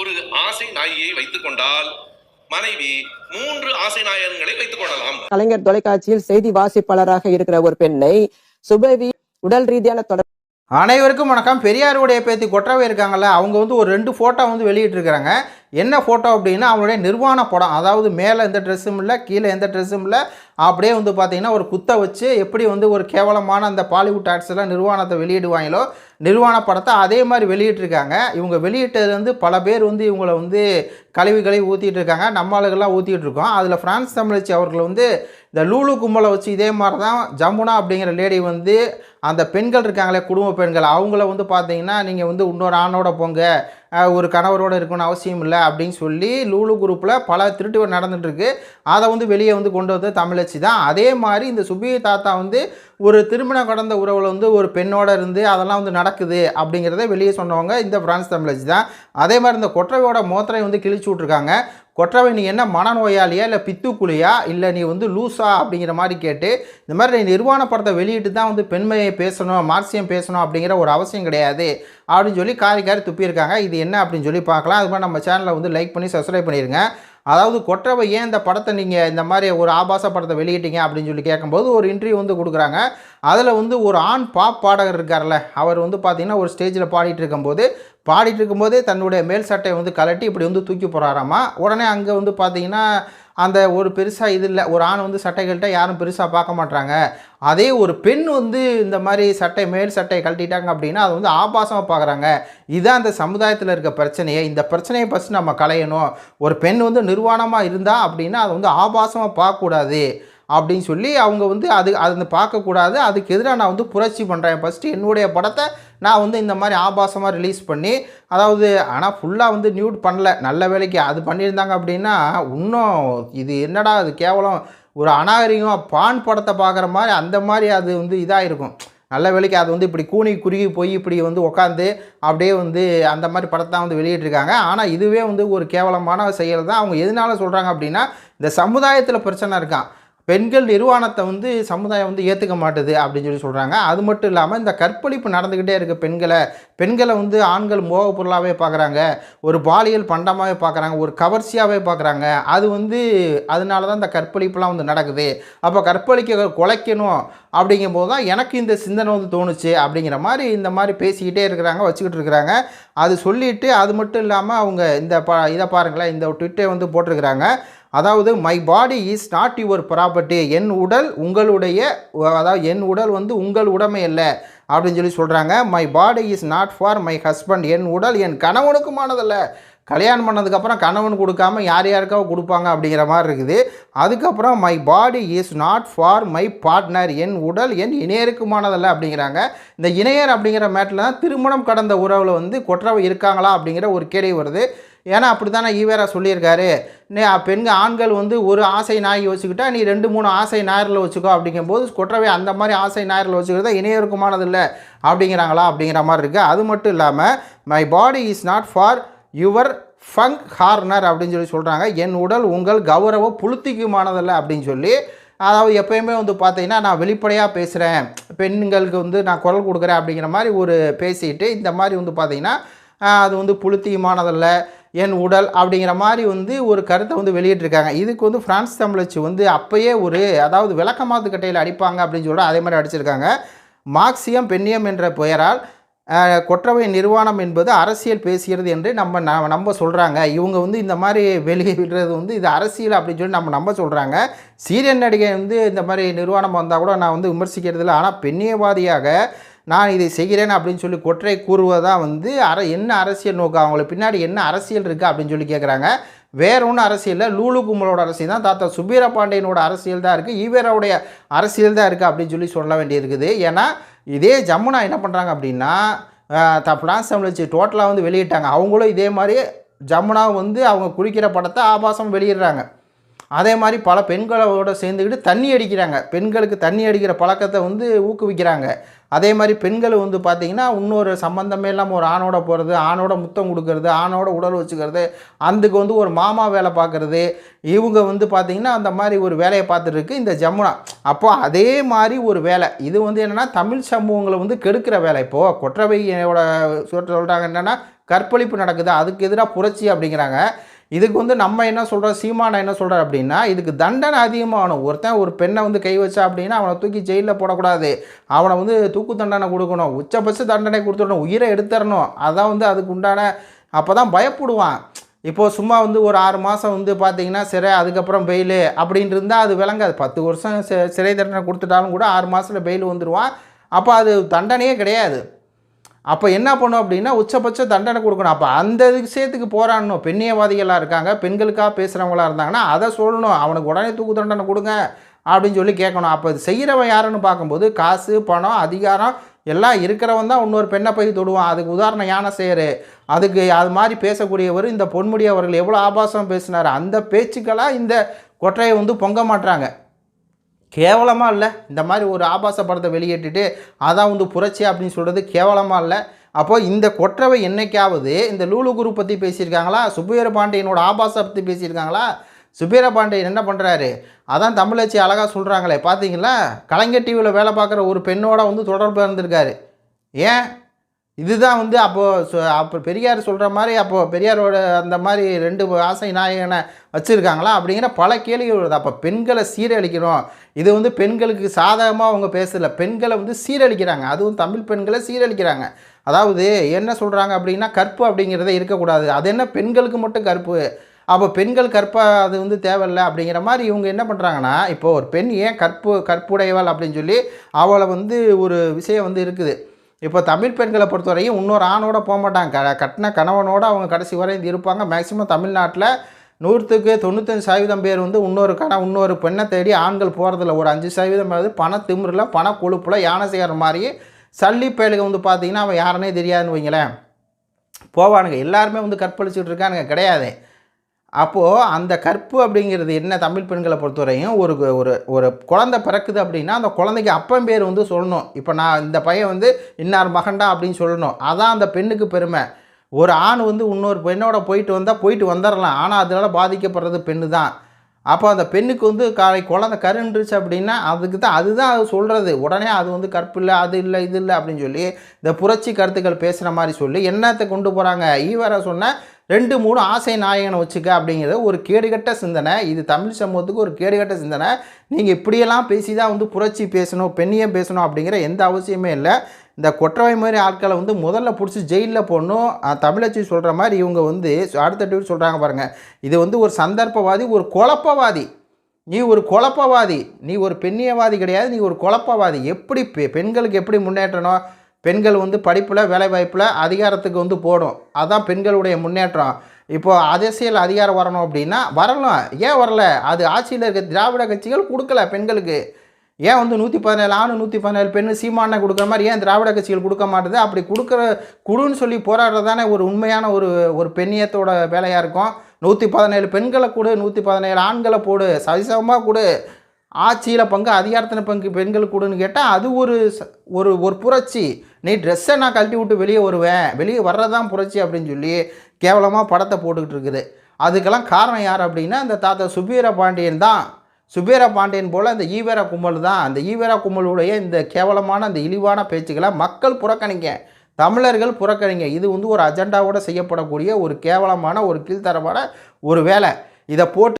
ஒரு ஆசை நாயை வைத்துக் கொண்டால் மனைவி மூன்று ஆசை நாயகங்களை வைத்துக் கொள்ளலாம். கலைஞர் தொலைக்காட்சியில் செய்தி வாசிப்பாளராக இருக்கிற ஒரு பெண்ணை சுபவி உடல் ரீதியான தொடர் அனைவருக்கும் வணக்கம். பெரியாருடைய பேத்தி கொற்றவை இருக்காங்கல்ல அவங்க வந்து ஒரு ரெண்டு ஃபோட்டோ வந்து வெளியிட்டிருக்கிறாங்க என்ன ஃபோட்டோ அப்படின்னா அவங்களுடைய நிர்வாண படம். அதாவது மேலே எந்த ட்ரெஸ்ஸும் இல்லை கீழே எந்த ட்ரெஸ்ஸும் இல்லை அப்படியே வந்து பார்த்தீங்கன்னா ஒரு குத்த வச்சு எப்படி வந்து ஒரு கேவலமான அந்த பாலிவுட் ஆர்ட்ஸ் எல்லாம் நிர்வாணத்தை வெளியிடுவாங்களோ நிர்வாண படத்தை அதே மாதிரி வெளியிட்டிருக்காங்க. இவங்க வெளியிட்டது வந்து பல பேர் வந்து இவங்கள வந்து கழிவு கழிவு ஊற்றிட்டு இருக்காங்க நம்ம ஆளுகள்லாம் ஊற்றிட்டு இருக்கோம் அதில் ஃப்ரான்ஸ் தமிழச்சி அவர்கள் வந்து இந்த லூலு கும்பலை வச்சு இதே மாதிரி தான் ஜமுனா அப்படிங்கிற லேடி வந்து அந்த பெண்கள் இருக்காங்களே குடும்ப பெண்கள் அவங்கள வந்து பார்த்தீங்கன்னா நீங்கள் வந்து இன்னொரு ஆணோட போங்க ஒரு கணவரோடு இருக்கணும்னு அவசியம் இல்லை அப்படின்னு சொல்லி லூலு குரூப்பில் பல திருட்டுகள் நடந்துகிட்ருக்கு அதை வந்து வெளியே வந்து கொண்டு வந்து தமிழச்சி தான் அதே மாதிரி இந்த சுபி தாத்தா வந்து ஒரு திருமணம் கடந்த உறவில் வந்து ஒரு பெண்ணோட இருந்து அதெல்லாம் வந்து நடக்குது அப்படிங்கிறத வெளியே சொன்னவங்க இந்த பிரான்ஸ் தமிழச்சி தான். அதே மாதிரி இந்த கொற்றவையோட மோத்திரை வந்து கிழிச்சு விட்ருக்காங்க கொற்றவை நீ என்ன மனநோயாளியா இல்லை பித்துக்குழியா? இல்லை நீ வந்து லூசா? அப்படிங்கிற மாதிரி கேட்டு இந்த மாதிரி நீ நிர்வாண படத்தை வெளியிட்டு தான் வந்து பெண்மையை பேசணும் மார்சியம் பேசணும் அப்படிங்கிற ஒரு அவசியம் கிடையாது. அப்படின்னு சொல்லி காரி காரி துப்பியிருக்காங்க. இது என்ன அப்படின்னு சொல்லி பார்க்கலாம். அது மாதிரி நம்ம சேனலை வந்து லைக் பண்ணி சப்ஸ்கிரைப் பண்ணிடுங்க அதாவது கொற்றவை ஏன் இந்த படத்தை நீங்கள் இந்த மாதிரி ஒரு ஆபாச படத்தை வெளியிட்டீங்க அப்படின்னு சொல்லி கேட்கும்போது ஒரு இன்டர்வியூ வந்து கொடுக்குறாங்க. அதில் வந்து ஒரு ஆண் பாப் பாடகர் இருக்கார்ல அவர் வந்து பார்த்திங்கன்னா ஒரு ஸ்டேஜில் பாடிட்டு இருக்கும்போது பாடிட்டு இருக்கும்போதே தன்னுடைய மேல் சட்டையை வந்து கலட்டி இப்படி வந்து தூக்கி போகிறாராமா உடனே அங்கே வந்து பார்த்தீங்கன்னா அந்த ஒரு பெருசாக இது இல்லை. ஒரு ஆண் வந்து சட்டை கழட்ட யாரும் பெருசாக பார்க்க மாட்டாங்க அதே ஒரு பெண் வந்து இந்த மாதிரி சட்டை மேல் சட்டையை கழட்டிட்டாங்க அப்படின்னா அது வந்து ஆபாசமாக பார்க்குறாங்க இதுதான் அந்த சமுதாயத்தில் இருக்க பிரச்சனையை. இந்த பிரச்சனையை ஃபஸ்ட் நம்ம களையணும். ஒரு பெண் வந்து நிர்வாணமாக இருந்தால் அப்படின்னா அதை வந்து ஆபாசமாக பார்க்கக்கூடாது அப்படின்னு சொல்லி அவங்க வந்து அது அது பார்க்கக்கூடாது. அதுக்கு எதிராக நான் வந்து புரட்சி பண்ணுறேன் ஃபஸ்ட்டு என்னுடைய படத்தை நான் வந்து இந்த மாதிரி ஆபாசமாக ரிலீஸ் பண்ணி அதாவது ஆனால் ஃபுல்லாக வந்து நியூட் பண்ணல. நல்ல வேலைக்கு அது பண்ணியிருந்தாங்க அப்படின்னா இன்னும் இது என்னடா அது கேவலம்? ஒரு அநாகரிகம் பான் படத்தை பார்க்குற மாதிரி அந்த மாதிரி அது வந்து இதாக இருக்கும் நல்ல வேலைக்கு அது வந்து இப்படி கூனி குறுகி போய் இப்படி வந்து உட்காந்து அப்படியே வந்து அந்த மாதிரி படத்தை வந்து வெளியிட்டிருக்காங்க. ஆனால் இதுவே வந்து ஒரு கேவலமான செயல் தான். அவங்க எதனால சொல்கிறாங்க அப்படின்னா இந்த சமுதாயத்தில் பிரச்சனை இருக்கான் பெண்கள் நிர்வாணத்தை வந்து சமுதாயம் வந்து ஏற்றுக்க மாட்டுது அப்படின்னு சொல்லி சொல்கிறாங்க அது மட்டும் இல்லாமல் இந்த கற்பழிப்பு நடந்துக்கிட்டே இருக்க. பெண்களை பெண்களை வந்து ஆண்கள் மோக பொருளாகவே பார்க்குறாங்க ஒரு பாலியல் பண்டமாகவே பார்க்குறாங்க ஒரு கவர்ச்சியாகவே பார்க்குறாங்க அது வந்து அதனால தான் இந்த கற்பழிப்புலாம் வந்து நடக்குது. அப்போ கற்பழிக்க குலைக்கணும் அப்படிங்கும்போது தான் எனக்கு இந்த சிந்தனை வந்து தோணுச்சு அப்படிங்கிற மாதிரி இந்த மாதிரி பேசிக்கிட்டே இருக்கிறாங்க வச்சுக்கிட்டு இருக்கிறாங்க. அது சொல்லிவிட்டு அது மட்டும் இல்லாமல் அவங்க இந்த ப இதை பாருங்களேன். இந்த ட்விட்டே வந்து போட்டிருக்கிறாங்க. அதாவது my body is not your property என் உடல் உங்களுடைய அதாவது என் உடல் வந்து உங்கள் உடமை இல்லை அப்படின்னு சொல்லி சொல்கிறாங்க my body is not for my husband என் உடல் என் கணவனுக்குமானதல்ல. கல்யாணம் பண்ணதுக்கப்புறம் கணவன் கொடுக்காம யார் யாருக்காவது கொடுப்பாங்க அப்படிங்கிற மாதிரி இருக்குது. அதுக்கப்புறம் my body is not for my partner என் உடல் என் இணையருக்குமானதல்ல. அப்படிங்கிறாங்க. இந்த இணையர் அப்படிங்கிற மேட்டில் தான் திருமணம் கடந்த உறவில் வந்து கொற்றவை இருக்காங்களா அப்படிங்கிற ஒரு கேள்வி வருது. ஏன்னா அப்படி தானே ஈவேரா சொல்லியிருக்காரு. நீ பெண்கள் ஆண்கள் வந்து ஒரு ஆசை நாய் வச்சுக்கிட்டா நீ ரெண்டு மூணு ஆசை ஞாயிறில் வச்சுக்கோ அப்படிங்கும்போது கொற்றவை அந்த மாதிரி ஆசை ஞாயிறில் வச்சுக்கிறதா இணையருக்குமானது இல்லை அப்படிங்கிறாங்களா அப்படிங்கிற மாதிரி இருக்குது அது மட்டும் இல்லாமல் my body is not for your funk ஹார்னர் அப்படின்னு சொல்லி சொல்கிறாங்க என் உடல் உங்கள் கௌரவ புளுத்திக்குமானதில்லை அப்படின்னு சொல்லி அதாவது எப்போயுமே வந்து பார்த்தீங்கன்னா நான் வெளிப்படையாக பேசுகிறேன் பெண்களுக்கு வந்து நான் குரல் கொடுக்குறேன் அப்படிங்கிற மாதிரி ஒரு பேசிட்டு இந்த மாதிரி வந்து பார்த்திங்கன்னா அது வந்து புளுத்தியமானதல்ல என் உடல் அப்படிங்கிற மாதிரி வந்து ஒரு கருத்தை வந்து வெளியிட்டிருக்காங்க. இதுக்கு வந்து பிரான்ஸ் தமிழச்சி வந்து அப்பயே ஒரு அதாவது விளக்கமாத்து கட்டையில் அடிப்பாங்க அப்படின்னு சொல்லிட்டு அதே மாதிரி அடிச்சிருக்காங்க. மார்க்சியம் பெண்ணியம் என்ற பெயரால் கொற்றவை நிர்வாணம் என்பது அரசியல் பேசுகிறது என்று நம்ம ந- நம்ப சொல்கிறாங்க இவங்க வந்து இந்த மாதிரி வெளியே விடுறது வந்து இது அரசியல் அப்படின்னு சொல்லி நம்ம நம்ப சொல்கிறாங்க சீரியல் நடிகை வந்து இந்த மாதிரி நிர்வாணம் வந்தால் கூட நான் வந்து விமர்சிக்கிறது இல்லை ஆனால் பெண்ணியவாதியாக நான் இதை செய்கிறேன் அப்படின்னு சொல்லி கொற்றை கூறுவதா வந்து அர என்ன அரசியல் நோக்கம்? அவங்களுக்கு பின்னாடி என்ன அரசியல் இருக்குது அப்படின்னு சொல்லி கேட்குறாங்க வேற ஒன்றும் அரசியல் லூலு கும்பலோட அரசியல் தான். தாத்தா சுபீர பாண்டியனோட அரசியல் தான் இருக்குது ஈவேராவுடைய அரசியல் தான் இருக்குது அப்படின்னு சொல்லி சொல்ல வேண்டியிருக்குது. ஏன்னா இதே ஜமுனா என்ன பண்ணுறாங்க அப்படின்னா த பிரான்ஸ் தமிழ்ச்சி டோட்டலாக வந்து வெளியிட்டாங்க. அவங்களும் இதே மாதிரி ஜமுனா வந்து அவங்க குளிக்கிற படத்தை ஆபாசம் வெளியிடுறாங்க. அதே மாதிரி பல பெண்களோட சேர்ந்துக்கிட்டு தண்ணி அடிக்கிறாங்க. பெண்களுக்கு தண்ணி அடிக்கிற பழக்கத்தை வந்து ஊக்குவிக்கிறாங்க. அதே மாதிரி பெண்கள் வந்து பார்த்திங்கன்னா இன்னொரு சம்மந்தமே இல்லாமல் ஒரு ஆணோட போகிறது ஆணோட முத்தம் கொடுக்கறது ஆணோட உடல் வச்சுக்கிறது அதுக்கு வந்து ஒரு மாமா வேலை பார்க்குறது இவங்க வந்து பார்த்திங்கன்னா அந்த மாதிரி ஒரு வேலையை பார்த்துட்டு இருக்கு இந்த ஜமுனா. அப்போ அதே மாதிரி ஒரு வேலை. இது வந்து என்னென்னா தமிழ் சமூகங்களை வந்து கெடுக்கிற வேலை. இப்போது கொற்றவையோட சொல்கிறாங்க என்னென்னா கற்பழிப்பு நடக்குது அதுக்கு எதிராக புரட்சி அப்படிங்கிறாங்க. இதுக்கு வந்து நம்ம என்ன சொல்கிறோம் சீமானை என்ன சொல்கிறார் அப்படின்னா இதுக்கு தண்டனை அதிகமாகணும். ஒருத்தன் ஒரு பெண்ணை வந்து கை வச்சா அப்படின்னா அவனை தூக்கி ஜெயிலில் போடக்கூடாது. அவனை வந்து தூக்கு தண்டனை கொடுக்கணும். உச்சபட்ச தண்டனை கொடுத்துடணும். உயிரை எடுத்துடணும். அதான் வந்து அதுக்கு உண்டான அப்போ தான் பயப்படுவான். இப்போது சும்மா வந்து ஒரு ஆறு மாதம் வந்து பார்த்தீங்கன்னா சிறை அதுக்கப்புறம் பெயில் அப்படின்ட்டு இருந்தால் அது விளங்காது. பத்து வருஷம் சிறை தண்டனை கொடுத்துட்டாலும் கூட ஆறு மாதத்தில் பெயில் வந்துடுவான் அப்போ அது தண்டனையே கிடையாது. அப்போ என்ன பண்ணும் அப்படின்னா உச்சபட்ச தண்டனை கொடுக்கணும். அப்போ அந்த விஷயத்துக்கு போராடணும். பெண்ணியவாதிகளாக இருக்காங்க பெண்களுக்காக பேசுகிறவங்களா இருந்தாங்கன்னா அதை சொல்லணும். அவனுக்கு உடனே தூக்கு தண்டனை கொடுங்க அப்படின்னு சொல்லி கேட்கணும். அப்போ இது செய்கிறவன் யாருன்னு பார்க்கும்போது காசு பணம் அதிகாரம் எல்லாம் இருக்கிறவன் தான் இன்னொரு பெண்ணை போய் தொடுவான். அதுக்கு உதாரணம் யானை செய்யறு அதுக்கு அது மாதிரி பேசக்கூடியவர் இந்த பொன்முடி அவர்கள் எவ்வளோ ஆபாசம் பேசினார். அந்த பேச்சுக்களாக இந்த கொட்டையை வந்து பொங்க மாட்றாங்க கேவலமாக இல்லை. இந்த மாதிரி ஒரு ஆபாச படத்தை வெளியிட்டுட்டு அதான் வந்து புரட்சி அப்படின்னு சொல்கிறது கேவலமாக இல்லை. அப்போ இந்த கொற்றவை என்னைக்காவது இந்த லூலு குரு பற்றி பேசியிருக்காங்களா? சுபீர பாண்டியனோட ஆபாச பற்றி பேசியிருக்காங்களா? சுபீர பாண்டியன் என்ன பண்ணுறாரு அதான் தமிழச்சி அழகாக சொல்கிறாங்களே பார்த்தீங்களா கலைஞர் டிவியில் வேலை பார்க்குற ஒரு பெண்ணோட வந்து தொடர்பு இருந்திருக்காரு ஏன்? இதுதான் வந்து அப்போது அப்போ பெரியார் சொல்கிற மாதிரி அப்போது பெரியாரோட அந்த மாதிரி ரெண்டு ஆசை நாயகனை வச்சுருக்காங்களா அப்படிங்கிற பல கேள்விகள் வருது. அப்போ பெண்களை சீரழிக்கிறோம் இது வந்து பெண்களுக்கு சாதகமாக அவங்க பேசல. பெண்களை வந்து சீரழிக்கிறாங்க. அதுவும் தமிழ் பெண்களை சீரழிக்கிறாங்க. அதாவது என்ன சொல்கிறாங்க அப்படின்னா கற்பு அப்படிங்கிறத இருக்கக்கூடாது. அது என்ன பெண்களுக்கு மட்டும் கற்பு? அப்போ பெண்கள் கற்பாக அது வந்து தேவையில்லை அப்படிங்கிற மாதிரி இவங்க என்ன பண்ணுறாங்கன்னா இப்போ ஒரு பெண் ஏன் கற்பு கற்புடையவள் அப்படின்னு சொல்லி அவளை வந்து ஒரு விஷயம் வந்து இருக்குது. இப்போ தமிழ் பெண்களை பொறுத்தவரையும் இன்னொரு ஆணோட போக மாட்டாங்க. க கட்டின கணவனோட அவங்க கடைசி வரை இருப்பாங்க. மேக்சிமம் தமிழ்நாட்டில் நூற்றுக்கு தொண்ணூத்தஞ்சு சதவீதம் பேர் வந்து இன்னொரு கண இன்னொரு பெண்ணை தேடி ஆண்கள் போகிறதில்ல ஒரு அஞ்சு சதவீதம் பேர் பண திமிரில் பண கொழுப்பில் யானை செய்கிற மாதிரி சல்லி பயலுக வந்து பார்த்தீங்கன்னா அவன் யாருன்னே தெரியாதுன்னு வைங்களேன். போவானுங்க. எல்லாருமே வந்து கற்பழிச்சுட்டு இருக்கானுங்க. கிடையாது. அப்போது அந்த கற்பு அப்படிங்கிறது என்ன தமிழ் பெண்களை பொறுத்தவரையும் ஒரு ஒரு ஒரு குழந்தை பிறக்குது அப்படின்னா அந்த குழந்தைக்கு அப்பன் பேர் வந்து சொல்லணும். இப்போ நான் இந்த பையன் வந்து இன்னார் மகன்டா அப்படின்னு சொல்லணும். அதான் அந்த பெண்ணுக்கு பெருமை. ஒரு ஆண் வந்து இன்னொரு பெண்ணோட போயிட்டு வந்தால் போயிட்டு வந்துடலாம் ஆனால் அதனால் பாதிக்கப்படுறது பெண்ணு தான். அப்போ அந்த பெண்ணுக்கு வந்து காலை குழந்தை கருன்றுச்சு அப்படின்னா அதுக்கு தான் அதுதான் அது சொல்கிறது உடனே அது வந்து கற்பு இல்லை அது இல்லை இது இல்லை அப்படின்னு சொல்லி இந்த புரட்சி கருத்துக்கள் பேசுகிற மாதிரி சொல்லி என்னத்தை கொண்டு போகிறாங்க ஈவரை சொன்ன ரெண்டு மூணு ஆசை நாயகனை வச்சுக்க அப்படிங்கிறது ஒரு கேடுகட்ட சிந்தனை. இது தமிழ் சமூகத்துக்கு ஒரு கேடுகட்ட சிந்தனை. நீங்கள் இப்படியெல்லாம் பேசி தான் வந்து புரட்சி பேசணும் பெண்ணியம் பேசணும் அப்படிங்கிற எந்த அவசியமே இல்லை. இந்த கொற்றவை மாதிரி ஆட்களை வந்து முதல்ல பிடிச்சி ஜெயிலில் போடணும். தமிழச்சி சொல்கிற மாதிரி இவங்க வந்து அடுத்த டிவி சொல்கிறாங்க பாருங்கள் இது வந்து ஒரு சந்தர்ப்பவாதி ஒரு குழப்பவாதி. நீ ஒரு குழப்பவாதி. நீ ஒரு பெண்ணியவாதி கிடையாது நீ ஒரு குழப்பவாதி. எப்படி பெ- பெண்களுக்கு எப்படி முன்னேற்றணும்? பெண்கள் வந்து படிப்பில் வேலைவாய்ப்பில் அதிகாரத்துக்கு வந்து போடும். அதுதான் பெண்களுடைய முன்னேற்றம். இப்போது அரசியல் அதிகாரம் வரணும் அப்படின்னா வரலாம். ஏன் வரல? அது ஆட்சியில் இருக்க திராவிட கட்சிகள் கொடுக்கல பெண்களுக்கு. ஏன் வந்து நூற்றி பதினேழு ஆணு நூற்றி பதினேழு பெண்ணு சீமானை கொடுக்குற மாதிரி ஏன் திராவிட கட்சிகள் கொடுக்க மாட்டுது? அப்படி கொடுக்குற குடுன்னு சொல்லி போராடுறது தானே ஒரு உண்மையான ஒரு ஒரு பெண்ணியத்தோட வேலையாக இருக்கும். நூற்றி பதினேழு பெண்களை கொடு நூற்றி பதினேழு ஆண்களை போடு சரிசமமாக கொடு. ஆட்சியில் பங்கு அதிகாரத்தின பங்கு பெண்களுக்கு கொடுன்னு கேட்டால் அது ஒரு ச- ஒரு ஒரு புரட்சி. நீ ட்ரெஸ்ஸை நான் கழட்டி விட்டு வெளியே வருவேன். வெளியே வர்றதான் புரட்சி அப்படின்னு சொல்லி கேவலமாக படத்தை போட்டுக்கிட்டு இருக்குது. அதுக்கெல்லாம் காரணம் யார் அப்படின்னா இந்த தாத்தா சுபீர பாண்டியன் தான். சுபீர பாண்டியன் போல் அந்த ஈவேரா கும்பல் தான். அந்த ஈவேரா கும்பலுடைய இந்த கேவலமான அந்த இழிவான பேச்சுக்களை மக்கள் புறக்கணிங்க. தமிழர்கள் புறக்கணிங்க. இது வந்து ஒரு அஜெண்டாவோட செய்யப்படக்கூடிய ஒரு கேவலமான ஒரு கீழ்த்தரமான ஒரு வேலை. இதை போட்டு